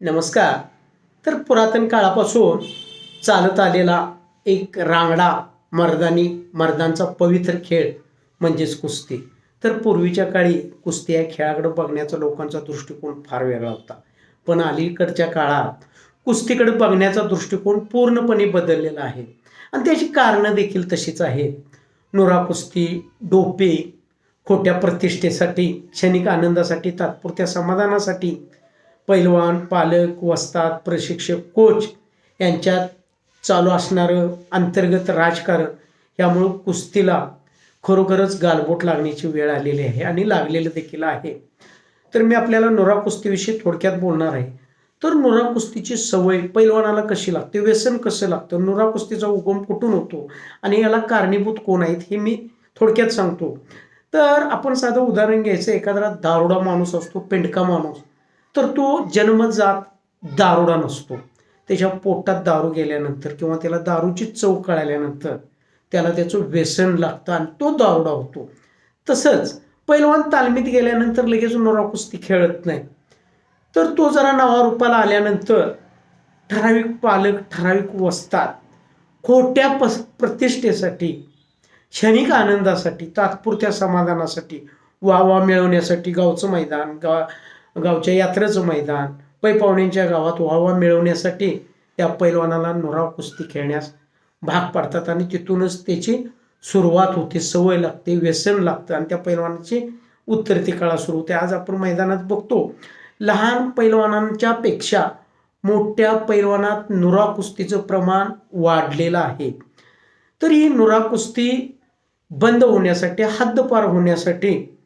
नमस्कार. तर पुरातन काळापासून चालत आलेला एक रांगडा मर्दानी मर्दांचा पवित्र खेळ म्हणजेच कुस्ती. तर पूर्वीच्या काळी कुस्ती या खेळाकडे बघण्याचा लोकांचा दृष्टिकोन फार वेगळा होता. पण अलीकडच्या काळात कुस्तीकडे बघण्याचा दृष्टिकोन पूर्णपणे बदललेला आहे. आणि त्याची कारणं देखील तशीच आहेत. नुरा कुस्ती डोपे खोट्या प्रतिष्ठेसाठी क्षणिक आनंदासाठी तात्पुरत्या समाधानासाठी पैलवान पालक वस्ताद प्रशिक्षक कोच यांच्यात चालू असणारं अंतर्गत राजकारण यामुळं कुस्तीला खरोखरच गालबोट लागण्याची वेळ आलेली आहे आणि लागलेलं देखील आहे. तर मी आपल्याला नोरा कुस्तीविषयी थोडक्यात बोलणार आहे. तर नुरा कुस्तीची सवय पैलवानाला कशी लागते? व्यसन कसं लागतं? नुरा कुस्तीचा उगम कुठून होतो? आणि याला कारणीभूत कोण आहेत हे मी थोडक्यात सांगतो. तर आपण साधं उदाहरण घ्यायचं. एखादा दारुडा माणूस असतो पेंडका माणूस. तर तो जन्मजात दारुडा नसतो. त्याच्या पोटात दारू गेल्यानंतर किंवा त्याला दारूची चव कळाल्यानंतर त्याला त्याचं व्यसन लागतं आणि तो दारुडा होतो. तसंच पैलवान तालमीत गेल्यानंतर लगेच नोरा कुस्ती खेळत नाही. तर तो जरा नावारूपाला आल्यानंतर ठराविक पालक ठराविक वस्तात खोट्या पस प्रतिष्ठेसाठी क्षणिक आनंदासाठी तात्पुरत्या समाधानासाठी वावा मिळवण्यासाठी गावचं मैदान गा गावच्या यात्रेचं मैदान पै पाहुण्यांच्या गावात वावा मिळवण्यासाठी त्या पैलवानाला नुराव कुस्ती खेळण्यास भाग पाडतात आणि तिथूनच त्याची सुरुवात होते सवय लागते व्यसन लागतं आणि त्या पैलवानाची उत्तरती काळा सुरू होते. आज आपण मैदानात बघतो लहान पैलवानांच्या पेक्षा मोठ्या पैलवानात नुरा कुस्तीचं प्रमाण वाढलेलं आहे. तर ही नुरा कुस्ती बंद होण्यासाठी हद्दपार होण्यासाठी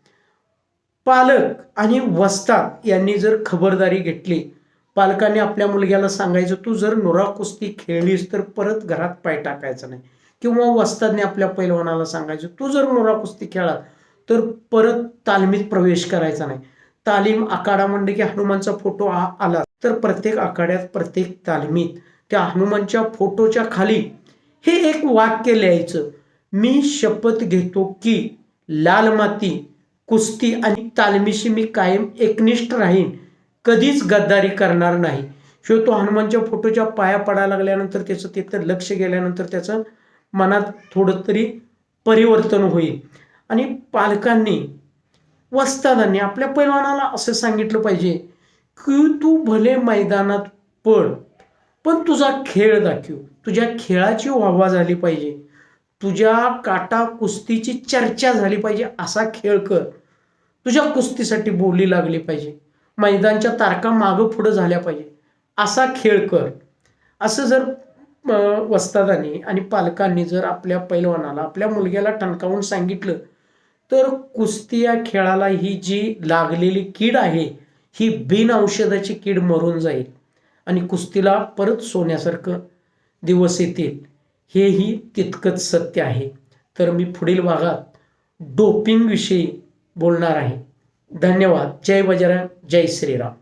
पालक आणि वस्ताद यांनी जर खबरदारी घेतली पालकांनी आपल्या मुलग्याला सांगायचं तू जर नुरा कुस्ती खेळलीस तर परत घरात पाय टाकायचा नाही. किंवा वस्तादने आपल्या पैलवानाला सांगायचं तू जर नुरा कुस्ती खेळात तर परत तालमीत प्रवेश करायचा नाही. तालीम आखाडा म्हणलं की हनुमानचा फोटो हा आला तर प्रत्येक आखाड्यात प्रत्येक तालमीत त्या हनुमानच्या फोटोच्या खाली हे एक वाक्य लिहायचं. मी शपथ घेतो की लाल माती कुस्ती आणि तालमीशी मी कायम एकनिष्ठ राहीन. कधीच गद्दारी करणार नाही. शिवाय तो हनुमानच्या फोटोच्या पाया पडायला लागल्यानंतर त्याचं तिथं लक्ष गेल्यानंतर त्याचं मनात थोडं तरी परिवर्तन होईल. आणि पालकांनी वस्तादांनी आपल्या पैलवानाला असं सांगितलं पाहिजे की तू भले मैदानात पड पण तुझा खेळ दाखव. तुझ्या खेळाची वाहवा झाली पाहिजे. तुझ्या काटा कुस्तीची चर्चा झाली पाहिजे. असा खेळ कर. तुझ्या कुस्तीसाठी बोली लागली पाहिजे. मैदानच्या तारखा मागं पुढं झाल्या पाहिजे. असा खेळ कर. असं जर वस्तादांनी आणि पालकांनी जर आपल्या पैलवानाला आपल्या मुलग्याला ठणकावून सांगितलं तर कुस्ती या खेळाला ही जी लागलेली कीड आहे ही बिन औषधाची कीड मरून जाईल आणि कुस्तीला परत सोन्यासारखं दिवस येतील हेही तितकंच सत्य आहे. तर मी पुढील भागात डोपिंगविषयी बोलणार आहे. धन्यवाद. जय बजरंग. जय श्रीराम.